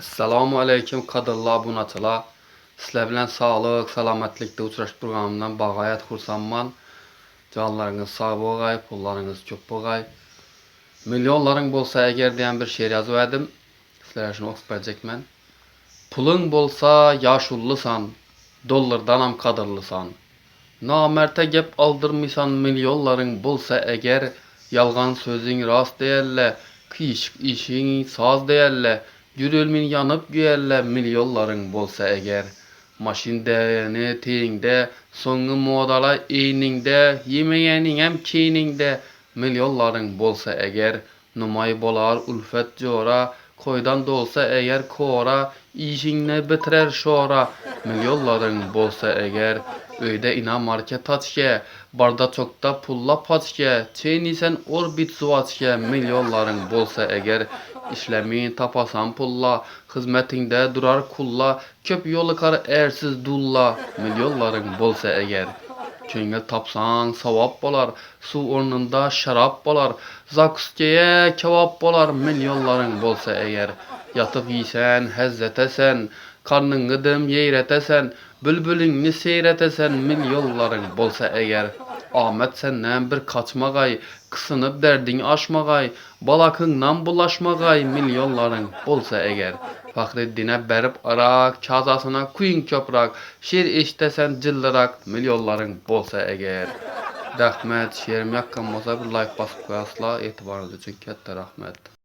Assalamu alaykum qadirli obunachilar. Sizlar bilan sog'lik, salomatlikda uchrash programından bag'ayat xursandman. Jonlaringiz sog' bo'lg'ay, pullaringiz ko'p bo'lg'ay. Milyonlaring bo'lsa agar degan bir she'r yozib edim. Sizlarga shuni o'qib berjekman. Puling bo'lsa yoshullisan, dollardan ham qadrlisan. Namerta gap aldırmıysan milyonlaring bo'lsa agar yalgan sözing rost deyarlar, qiyshiq ishing soz deyarlar. Yürülmin yanıp güyerler milyonların bolsa eger. Maşinde, teyinde, soňgy modala eýningde, yemeýäniň hem keýningde milyonların bolsa eger. Numay bolar ulfet jora, koydan dolsa eger kora, işiňni bitirer şora. Milyonların bolsa eger. Öýde ina market açke, barda çokda pulla paçke, çeýnisen orbit zuvaçke milyonların bolsa eger. İşlemin tapasan pulla, hizmetinde durar kulla, köp yolu kar ersiz dulla, milyonların bolsa eger. Köňe tapsan sawap bolar, su ornunda şarap bolar, zakuskeye kebap bolar, milyonların bolsa eger. Yatıp ýisen, hezzetesen, karnıňy dım ýeýretesen, bülbüliňni seýretesen, milyonların bolsa eger. Ahmet senden bir kaçmagay, kısınıp derdin aşmagay, balakyndan bulaşmagay, milyonların bolsa eger. Fahreddin'e berip arak, kazasyna kuýun köprak, şer eşitesen jyldyrak, milyonların bolsa eger. Rahmet, şerim ýakkan bolsa bir like basyp goýasla, etibarynız üçin katta rahmet.